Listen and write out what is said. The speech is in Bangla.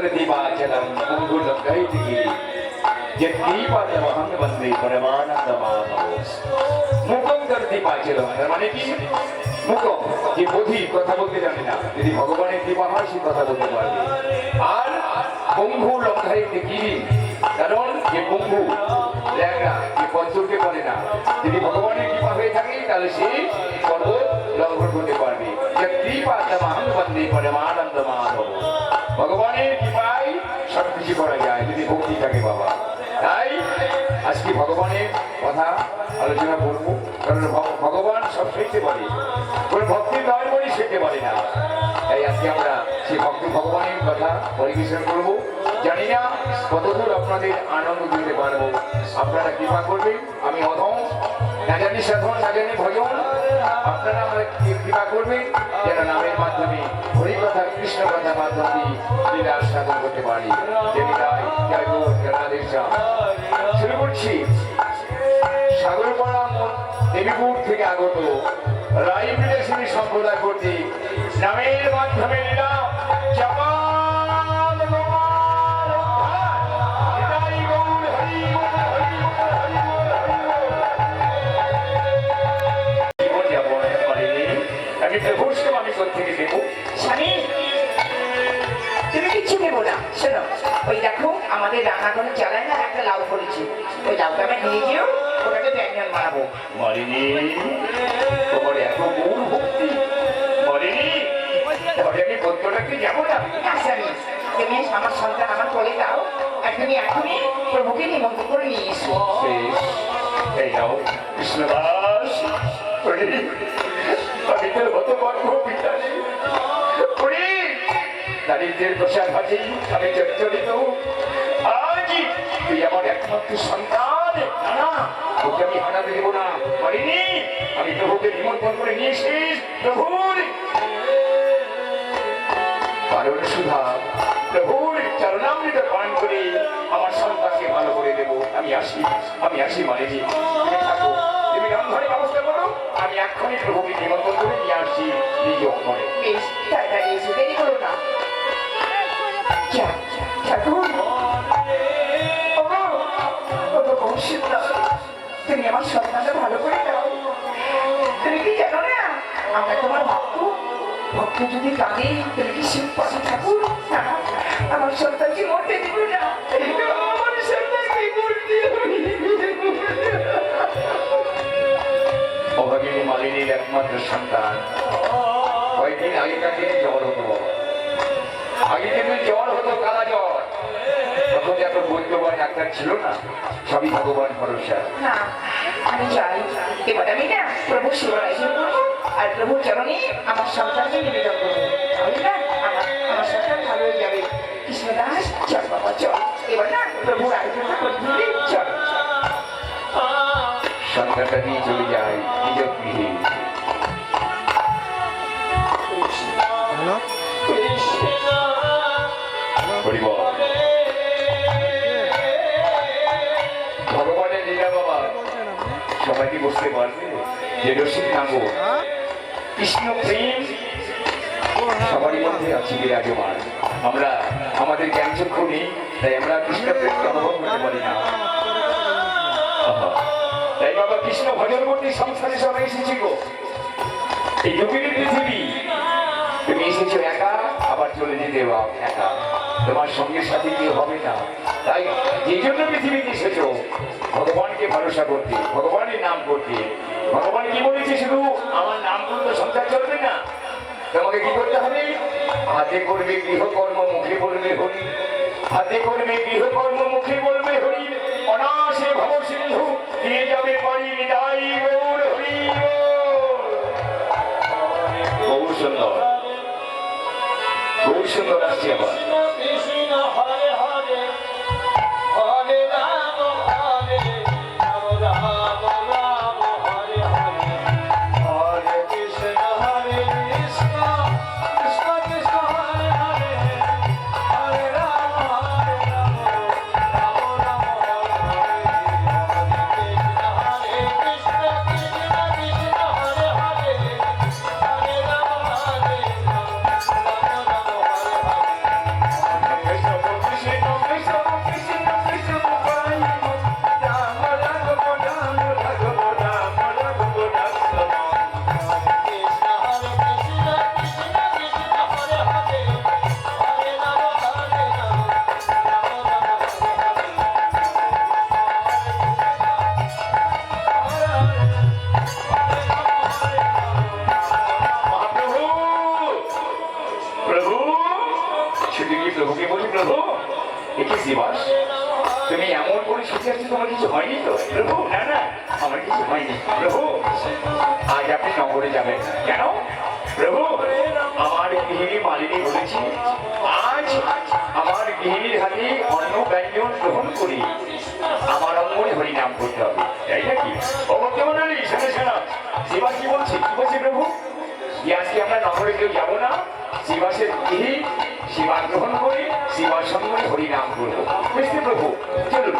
ಸುಂದರ ದೀಪಾಚಲ ಮೂಗುಣ ಕೈಟಿಗೆ ದೀಪಾಚಲ ಹಂಗ ಬಂದ್ರಿ ಪರಮಾನಂದ ಮಾಧವ মুখঙ্কর দীপাচরণ মানে কি মুখ যে বোধি কথা বলতে জানে না যদি ভগবানের কৃপা হয় সে কথা বলতে পারবে আর বঙ্গু লঙ্ঘাইতে গিরি কারণ যে বঙ্গু ল্যাংরা যে পঞ্চকে করে না যদি ভগবানের কৃপা হয়ে থাকে তাহলে সে পর্বত লঙ্ঘন করতে পারবে যে কৃপা তমাহং বন্দে পরমানন্দ ভগবানের কৃপায় সব কিছু করা যায়, যদি ভক্তি থাকে বাবা। তাই আজকে ভগবানের কথা আলোচনা করব, কারণ ভগবান সব সইতে পারে। কোন ভক্তির দয় বলি সইতে পারে না। তাই আজকে আমরা সেই ভক্তি ভগবানের কথা পরিবেশন করব। জানি না কতদূর আপনাদের আনন্দ দিতে পারব। আপনারা কৃপা করবেন, আমি অধম। না জানি সাধন, না জানি ভজন। আপনারা আমরা কৃপা করবেন? যেন নামের মাধ্যমে হরি কৃষ্ণ কথা মাধ্যমে লীলা সাধন করতে পারি। শুরু করছি। সাগরপাড়া দেবীপুর থেকে আগত রাইবিলাসিনী সম্প্রদায় কর্তৃক নামের মাধ্যমে লীলা চাপাল না শোনো ওই দেখো আমাদের রান্নাঘরে চালায় না একটা লাউ করেছি। ওই লাউটা আমি নিয়ে গিয়েও ওটাকে ব্যঞ্জন বানাবো। মরিনি তোমার এত মূল ভক্তি। মরিনি তবে আমি পদ্মটাকে যাব না? স্বামী তুমি আমার সন্তান আমার কোলে দাও আর তুমি এখনই প্রভুকে নিমন্ত্রণ করে নিয়ে এসো। এই নাও কৃষ্ণদাস। আমি তোর হত পিতারি ওরে, দারিদ্রের ঘাটে আমি চরিত আজ তুই আমার একমাত্র সন্তান। না তোকে আমি হারাতে দেবো না। পারিনি আমি প্রভুকে নিমন্ত্রণ করে নিয়ে এসেছিস, প্রভুর। কারণ সুধা, প্রভুর চরণামৃত পান করে আমার সন্তানকে ভালো করে দেবো। আমি আসি আমি আসি মানে তুমি থাকো, তুমি রন্ধনের ব্যবস্থা করো। আমি এক্ষুনি প্রভুকে নিমন্ত্রণ করে নিয়ে আসছি নিজ অঙ্গনে বেশ তাড়াতাড়ি এসো দেরি করো না। তুমি আমার সন্তানটা ভালো করে দাও তুমি কি জানো না আমরা তোমার ভক্ত ভক্ত যদি কাঁদে তুমি কি শিব পাশে ঠাকুর আমার সন্তানকে মরতে দিব না আমার সন্তানকে মরতে অভাগিনী মালিনীর একমাত্র সন্তান কয়েকদিন আগেকার দিনে জ্বর হতো বাবা আগে কিন্তু ডাক্তার ছিল না। সবই ভগবান ভরসা। না আমি চাই। এবার আমি না প্রভু শিবরাজন করব আর প্রভু চরণে আমার সন্তানকে নিবেদন করব। তাহলে না আমার আমার সন্তান ভালো হয়ে যাবে। কৃষ্ণদাস চল বাবা চল। এবার না প্রভুর করতে হবে চল। সন্তানটা নিয়ে চলে যায় নিজ গৃহে। হরিবল। সবাই কি বুঝতে পারবে যে রসিক হ্যাঁ কৃষ্ণ প্রেম সবারই মধ্যে আছে বিরাজমান আমরা, আমাদের চক্ষু নেই, তাই আমরা কৃষ্ণ প্রেমকে অনুভব করতে পারি না। তাই বাবা কৃষ্ণ ভজন করতে সংসারে সবাই এসেছি গো। এই দুঃখের পৃথিবী। তুমি এসেছ একা, আবার চলে যেতে একা। তোমার সঙ্গে সাথে কেউ হবে না? তাই যে জন্য পৃথিবীতে এসেছ, ভগবানকে ভরসা করতে, ভগবানের নাম করতে। ভগবান কি বলেছে শুধু, আমার নাম করলে সংসার চলবে না তোমাকে কি করতে হবে? হাতে করবে গৃহকর্ম, মুখে বলবে হরি। হাতে করবে গৃহকর্ম, মুখে বলবে হরি। অনাসে ভব সিন্ধু দিয়ে যাবে পারি বিদায় গৌর হরি বহু সুন্দর। বহু সুন্দর আসছে আবার। প্রভু, একে শিবাস তুমি এমন করে শুতে আসছো তোমার কিছু হয়নি তো? প্রভু না না আমার কিছু হয়নি। প্রভু, আজ আপনি নগরে যাবেন। কেন? প্রভু, আমার গৃহিণী মালিনী বলেছি, আজ আমার গৃহিণীর হাতে অন্ন ব্যঞ্জন গ্রহণ করি। আমার অঙ্গনে হরিনাম করতে হবে। তাই নাকি? অবর্তমানী শোনা শোনা। শিবা কি বলছে? কি বলছে প্রভু? আজকে আমরা নগরে কেউ যাব না শিবাসের গৃহী শিবা গ্রহণ করে সঙ্গে হরিনাম করব কৃষ্ণ প্রভু চলুন।